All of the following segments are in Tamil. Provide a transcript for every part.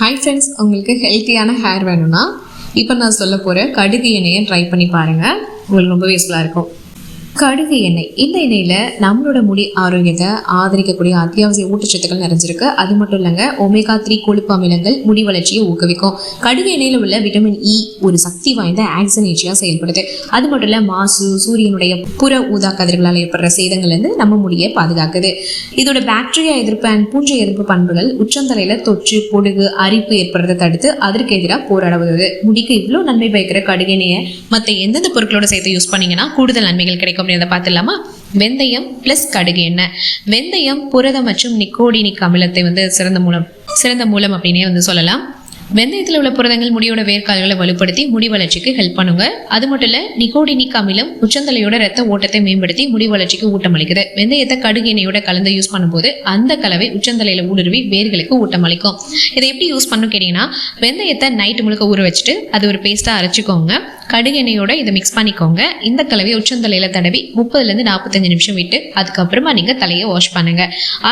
ஹாய் ஃப்ரெண்ட்ஸ் உங்களுக்கு ஹெல்த்தியான ஹேர் வேணும்னா இப்போ நான் சொல்ல போகிற கடுகு எண்ணெயை ட்ரை பண்ணி பாருங்கள் உங்களுக்கு ரொம்ப யூஸ்ஃபுல்லாக இருக்கும். கடுகு எண்ணெய். இந்த எண்ணெயில் நம்மளோட முடி ஆரோக்கியத்தை ஆதரிக்கக்கூடிய அத்தியாவசிய ஊட்டச்சத்துக்கள் நிறைஞ்சிருக்கு. அது மட்டும் இல்லைங்க ஒமேகா த்ரீ கொழுப்பு அமிலங்கள் முடி வளர்ச்சியை ஊக்குவிக்கும். கடுகு எண்ணெயில் உள்ள விட்டமின் இ e ஒரு சக்தி வாய்ந்த ஆக்சனேஜியாக செயல்படுது. அது மட்டும் இல்லை மாசு சூரியனுடைய புற ஊதா கதிர்களால் ஏற்படுற சேதங்கள்லேருந்து நம்ம முடியை பாதுகாக்குது. இதோட பாக்டீரியா எதிர்ப்பு அண்ட் பூஞ்சை எதிர்ப்பு பண்புகள் உச்சந்தலையில் தொற்று பொடுகு அரிப்பு ஏற்படுறதை தடுத்து அதற்கு எதிராக போராட உதவுது. முடிக்கு இவ்வளோ நன்மை பயக்கிற கடுகு எண்ணெயை மற்ற எந்தெந்த பொருட்களோட சேர்த்து யூஸ் பண்ணீங்கன்னா கூடுதல் நன்மைகள் கிடைக்கும். அப்படின்றத பார்த்துடலாமா வெந்தயம் பிளஸ் கடுகு எண்ணெய். வெந்தயம் புரதம் மற்றும் நிக்கோடினிக் அமிலத்தை வந்து சிறந்த மூலம் சிறந்த மூலம் அப்படின்னே வந்து சொல்லலாம். வெந்தயத்தில் உள்ள புரதங்கள் முடியோட வேர்க்கால்களை வலுப்படுத்தி முடி வளர்ச்சிக்கு ஹெல்ப் பண்ணுங்க. அது மட்டும் இல்ல நிக்கோடினிக் அமிலம் உச்சந்தலையோட ரத்த ஓட்டத்தை மேம்படுத்தி முடி வளர்ச்சிக்கு ஊட்டமளிக்குது. வெந்தயத்தை கடுகு எண்ணெயோட கலந்து யூஸ் பண்ணும்போது அந்த கலவை உச்சந்தலையில ஊடுருவி வேர்களுக்கு ஊட்டமளிக்கும். இதை எப்படி யூஸ் பண்ணணும் கேட்டீங்கன்னா வெந்தயத்தை நைட்டு முழுக்க ஊற வச்சுட்டு அது ஒரு பேஸ்டா அரைச்சிக்கோங்க. கடுகு எண்ணெயோட இதை மிக்ஸ் பண்ணிக்கோங்க. இந்த கலவையை உச்சந்தலையில தடவி முப்பதுலேருந்து நாற்பத்தஞ்சு நிமிஷம் விட்டு அதுக்கப்புறமா நீங்க தலையை வாஷ் பண்ணுங்க.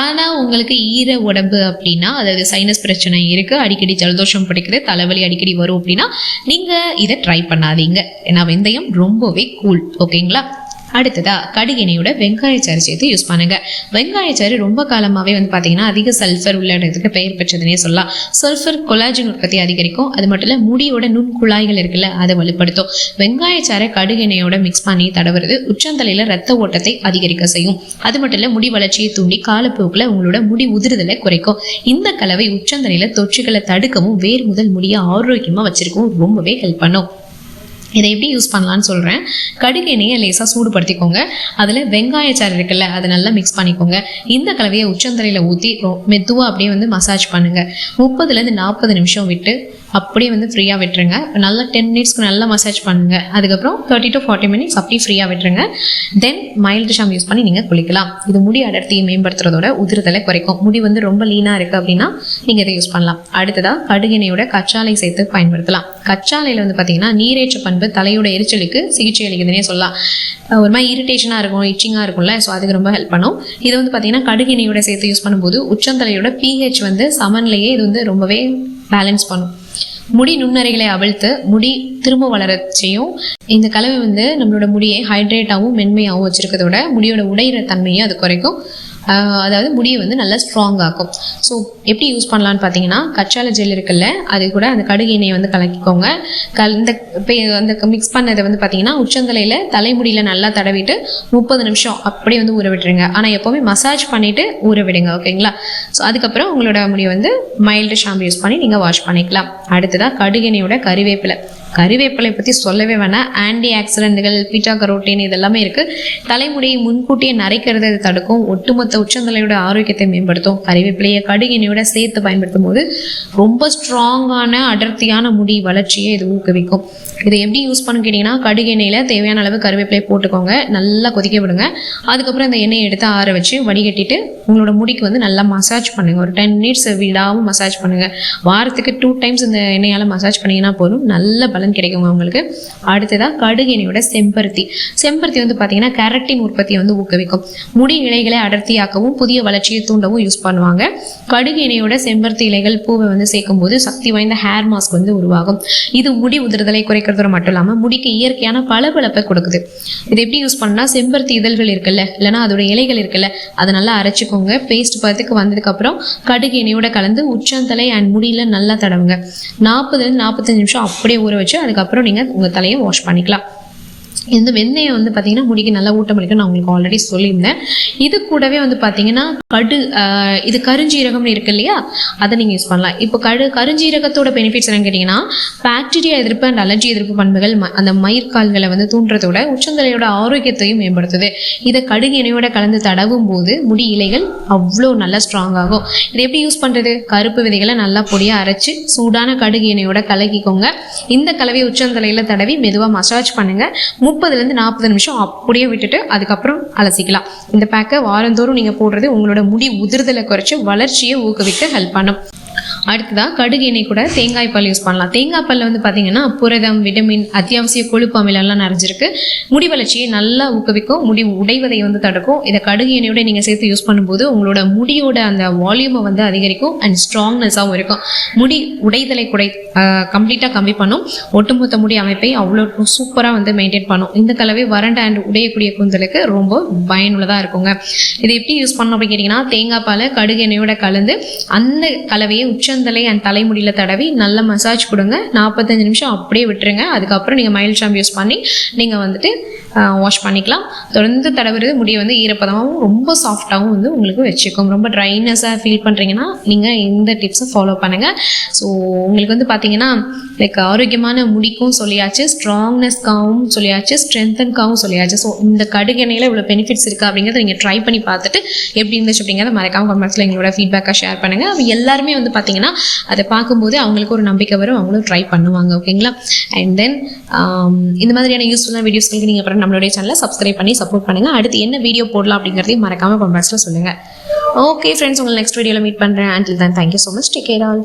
ஆனா உங்களுக்கு ஈர உடம்பு அப்படின்னா அதாவது சைனஸ் பிரச்சனை இருக்கு. அடிக்கடி ஜலதோஷம் பிடிக்குது தலைவலி அடிக்கடி வரும் அப்படின்னா நீங்க இதை ட்ரை பண்ணாதீங்க. ஏன்னா வெந்தயம் ரொம்பவே கூல் ஓகேங்களா அடுத்ததா கடுகினையோட வெங்காய சாறு சேர்த்து யூஸ் பண்ணுங்க. வெங்காய சாறு ரொம்ப காலமாகவே வந்து பார்த்தீங்கன்னா அதிக சல்ஃபர் உள்ள இடத்துக்கு பெயர் பெற்றதுனே சொல்லலாம். சல்ஃபர் கொலாஜின் உற்பத்தி அதிகரிக்கும். அது மட்டும் இல்லை முடியோட நுண் குழாய்கள் இருக்குல்ல அதை வலுப்படுத்தும். வெங்காய சாறை கடுகினையோட மிக்ஸ் பண்ணி தடவுறது உச்சந்தலையில் ரத்த ஓட்டத்தை அதிகரிக்க செய்யும். அது மட்டும் இல்லை முடி வளர்ச்சியை தூண்டி காலப்போக்கில் உங்களோட முடி உதிர்தலை குறைக்கும். இந்த கலவை உச்சந்தலையில் தொற்றுகளை தடுக்கவும் வேர் முதல் முடியை ஆரோக்கியமாக வச்சிருக்கவும் ரொம்பவே ஹெல்ப் பண்ணும். இதை எப்படி யூஸ் பண்ணலான்னு சொல்கிறேன் கடுகு எண்ணெயை லேசாக சூடுபடுத்திக்கோங்க. அதில் வெங்காயச்சாறு இருக்குல்ல அதை நல்லா மிக்ஸ் பண்ணிக்கோங்க. இந்த கலவையை உச்சந்தரையில் ஊற்றி மெதுவாக அப்படியே வந்து மசாஜ் பண்ணுங்கள் முப்பதுலேருந்து நாற்பது நிமிஷம் விட்டு அப்படியே வந்து ஃப்ரீயாக விட்டுருங்க. நல்லா டென் மினிட்ஸ்க்கு நல்லா மசாஜ் பண்ணுங்கள் அதுக்கப்புறம் தேர்ட்டி டு ஃபார்ட்டி மினிட்ஸ் அப்படியே ஃப்ரீயாக விட்டுருங்க. தென் மைல்டு ஷாம் யூஸ் பண்ணி நீங்கள் குளிக்கலாம். இது முடி அடர்த்தியை மேம்படுத்துறதோட உதிர்தலை குறைக்கும். முடி வந்து ரொம்ப லீனாக இருக்குது அப்படின்னா நீங்கள் இதை யூஸ் பண்ணலாம். அடுத்ததாக கடுகெண்ணெயோட கச்சாலை சேர்த்து பயன்படுத்தலாம். கச்சாலையில் வந்து பார்த்தீங்கன்னா நீரேற்ற பண்பு தலையோட எரிச்சலுக்கு சிகிச்சை அளிக்குதுன்னே சொல்லலாம். ஒரு மாதிரி இரிட்டேஷனாக இருக்கும் இச்சிங்காக இருக்கும்ல ஸோ அதுக்கு ரொம்ப ஹெல்ப் பண்ணும். இது வந்து பார்த்தீங்கன்னா கடுகெண்ணெயோட சேர்த்து யூஸ் பண்ணும்போது உச்சந்தலையோட பிஹெச் வந்து சமன்லையே இது வந்து ரொம்பவே பேலன்ஸ் பண்ணும். முடி நுண்ணறைகளை அவிழ்த்து முடி திரும்ப வளரச் செய்யும். இந்த கலவை வந்து நம்மளோட முடியை ஹைட்ரேட்டாகவும் மென்மையாகவும் வச்சிருக்கிறதோட முடியோட உடையிற தன்மையை அது குறைக்கும். அதாவது முடியை வந்து நல்லா ஸ்ட்ராங் ஆக்கும். ஸோ எப்படி யூஸ் பண்ணலான்னு பார்த்தீங்கன்னா கச்சால ஜெல் இருக்குல்ல அது கூட அந்த கடுகு எண்ணெயை வந்து கலக்கிக்கோங்க. கல் இந்த பே- அந்த மிக்ஸ் பண்ணதை வந்து பார்த்தீங்கன்னா உச்சந்தலையில் தலைமுடியில் நல்லா தடவிட்டு முப்பது நிமிஷம் அப்படியே வந்து ஊற விட்டுருங்க. ஆனால் எப்போவுமே மசாஜ் பண்ணிவிட்டு ஊற விடுங்க ஓகேங்களா ஸோ அதுக்கப்புறம் உங்களோட முடியை வந்து மைல்டு ஷாம்பு யூஸ் பண்ணி நீங்கள் வாஷ் பண்ணிக்கலாம். அடுத்ததாக கடுகு கறிவேப்பிலை. கறிவேப்பிலை பற்றி சொல்லவே வேணாம். ஆன்டி ஆக்சிடென்ட்கள் பீட்டா கரோட்டின் இதெல்லாமே இருக்குது தலைமுடியை முன்கூட்டியே நரைக்கிறதை தடுக்கும்? ஒட்டுமொத்த உச்சந்தலையோட ஆரோக்கியத்தை மேம்படுத்தும். கறிவேப்பிலையை கடுகினியோட சேர்த்து பயன்படுத்தும் போது ரொம்ப ஸ்ட்ராங்கான அடர்த்தியான முடி வளர்ச்சியை இது ஊக்குவிக்கும். இதை எப்படி யூஸ் பண்ணு கேட்டிங்கன்னா கடுகு எண்ணெயில் தேவையான அளவு கருவேப்பிலை போட்டுக்கோங்க. நல்லா கொதிக்க விடுங்க. அதுக்கப்புறம் இந்த எண்ணெயை எடுத்து ஆற வச்சு வடிகட்டிட்டு உங்களோட முடிக்கு வந்து நல்லா மசாஜ் பண்ணுங்கள் ஒரு டென் மினிட்ஸ் விடாமல் மசாஜ் பண்ணுங்கள் வாரத்துக்கு டூ டைம்ஸ் இந்த எண்ணெயால் மசாஜ் பண்ணிங்கன்னா போதும். நல்ல பலன் கிடைக்குங்க உங்களுக்கு. அடுத்ததாக கடுகு எண்ணெயோட செம்பருத்தி. செம்பருத்தி வந்து பார்த்தீங்கன்னா கேரட்டின் உற்பத்தியை வந்து ஊக்குவிக்கும். முடி இலைகளை அடர்த்தியாக்கவும் புதிய வளர்ச்சியை தூண்டவும் யூஸ் பண்ணுவாங்க. கடுகு எண்ணெயோட செம்பருத்தி இலைகள் பூவை வந்து சேர்க்கும் போது சக்தி வாய்ந்த ஹேர் மாஸ்க் வந்து உருவாகும். இது முடி உதிர்தலை இருக்கிறதோட மட்டும் இல்லாமல் முடிக்கு இயற்கையான பளபளப்பை கொடுக்குது. இது எப்படி யூஸ் பண்ணால் செம்பருத்தி இதழ்கள் இருக்குல்ல இல்லைனா அதோட இலைகள் இருக்குல்ல அதை நல்லா அரைச்சிக்கோங்க. பேஸ்ட் பதத்துக்கு வந்ததுக்கப்புறம் கடுகு எண்ணெயோட கலந்து உச்சந்தலை அண்ட் முடியல நல்லா தடவுங்க. நாற்பதுலேருந்து நாற்பத்தஞ்சு நிமிஷம் அப்படியே ஊற வச்சு அதுக்கப்புறம் நீங்கள் உங்கள் தலையை வாஷ் பண்ணிக்கலாம். இந்த வெந்தயம் வந்து பார்த்தீங்கன்னா முடிக்கு நல்லா ஊட்டமளிக்கும் நான் உங்களுக்கு ஆல்ரெடி சொல்லியிருந்தேன். இது கூடவே வந்து பார்த்தீங்கன்னா கடு இது கருஞ்சீரகம்னு இருக்கு இல்லையா? அதை நீங்கள் யூஸ் பண்ணலாம். இப்போ கடு கருஞ்சீரகத்தோட பெனிஃபிட்ஸ் என்னன்னு கேட்டிங்கன்னா பாக்டீரியா எதிர்ப்பு அண்ட் அலர்ஜி எதிர்ப்பு பண்புகள் ம- அந்த மயிர்கால்களை வந்து தூண்டுறதோட உச்சந்தலையோட ஆரோக்கியத்தையும் மேம்படுத்துது. இதை கடுகு எண்ணெயோட கலந்து தடவும் போது முடி இலைகள் அவ்வளோ நல்லா ஸ்ட்ராங் ஆகும். இதை எப்படி யூஸ் பண்ணுறது கருப்பு விதைகளை நல்லா பொடியாக அரைச்சி சூடான கடுகு எண்ணெயோட கலக்கிக்கோங்க. இந்த கலவையை உச்சந்தலையில் தடவி மெதுவாக மசாஜ் பண்ணுங்கள் முப்பதுலேருந்து நாற்பது நிமிஷம் அப்படியே விட்டுட்டு அதுக்கப்புறம் அலசிக்கலாம். இந்த பேக்கை வாரந்தோறும் நீங்கள் போடுறது உங்களோட முடி உதிர்தலை குறைச்சி வளர்ச்சியை ஊக்குவிக்க ஹெல்ப் பண்ணும். அடுத்ததாக கடுகு எண்ணெய் கூட தேங்காய் பால் யூஸ் பண்ணலாம். தேங்காய் பால் வந்து பார்த்தீங்கன்னா புரதம் விட்டமின் அத்தியாவசிய கொழுப்பு அமிலம்லாம் நிறைஞ்சிருக்கு. முடி வளர்ச்சியை நல்லா ஊக்குவிக்கும். முடி உடைவதை வந்து தடுக்கும். இதை கடுகு எண்ணெயோட நீங்கள் சேர்த்து யூஸ் பண்ணும்போது உங்களோட முடியோட அந்த வால்யூமை வந்து அதிகரிக்கும் அண்ட் ஸ்ட்ராங்னஸாகவும் இருக்கும். முடி உடைதலை குடை கம்ப்ளீட்டாக கம்மி பண்ணும். ஒட்டுமொத்த முடி அமைப்பை அவ்வளோ சூப்பராக வந்து மெயின்டைன் பண்ணும். இந்த கலவை வறண்ட அண்ட் உடையக்கூடிய கூந்தலுக்கு ரொம்ப பயனுள்ளதாக இருக்குங்க. இது எப்படி யூஸ் பண்ணணும் அப்படின்னு கேட்டிங்கன்னா தேங்காய் பால் கடுகு எண்ணெயோட கலந்து அந்த கலவையை உச்ச உச்சந்தலை அண்ட் தலைமுடியில் தடவி நல்ல மசாஜ் கொடுங்க. நாற்பத்தஞ்சு நிமிஷம் அப்படியே விட்டுருங்க. அதுக்கப்புறம் நீங்கள் மயில் ஷாம்பு யூஸ் பண்ணி நீங்கள் வந்துட்டு வாஷ் பண்ணிக்கலாம். தொடர்ந்து தடவுறது முடியை வந்து ஈரப்பதமாகவும் ரொம்ப சாஃப்டாகவும் வந்து உங்களுக்கு வச்சுக்கும். ரொம்ப ட்ரைனஸாக ஃபீல் பண்ணுறீங்கன்னா நீங்கள் இந்த டிப்ஸை ஃபாலோ பண்ணுங்கள் ஸோ உங்களுக்கு வந்து பார்த்தீங்கன்னா லைக் ஆரோக்கியமான முடிக்கும் சொல்லியாச்சு ஸ்ட்ராங்னஸ்க்காகவும் சொல்லியாச்சு ஸ்ட்ரென்த்தன்காகவும் சொல்லியாச்சு. ஸோ இந்த கடுகு எண்ணெயில் இவ்வளோ பெனிஃபிட்ஸ் இருக்குது அப்படிங்கிறத நீங்கள் ட்ரை பண்ணி பார்த்துட்டு எப்படி இருந்துச்சு அப்படிங்கிறத மறக்காம கமெண்ட்ஸில் எங்களோட ஃபீட்பேக்காக ஷேர் பண்ணுங்கள் எல்லாருமே வந்து பார்த்தீங்கன்னா அதை பார்க்கும்போது அவங்களுக்கு ஒரு நம்பிக்கை வரும். அவங்களும் ட்ரை பண்ணுவாங்க ஓகேங்களா அண்ட் தென் இந்த மாதிரியான யூஸ்ஃபுல்லான வீடியோஸ்களுக்கு நீங்கள் அப்புறம் நம்மளுடைய சேனலை சப்ஸ்கிரைப் பண்ணி சப்போர்ட் பண்ணுங்கள் அடுத்து என்ன வீடியோ போடலாம் அப்படிங்கிறதையும் மறக்காம கமெண்ட்ஸில் சொல்லுங்கள் ஓகே ஃப்ரெண்ட்ஸ் உங்களை நெக்ஸ்ட் வீடியோவில் மீட் பண்ணுறேன் அண்ட் தான் thank you so much take care all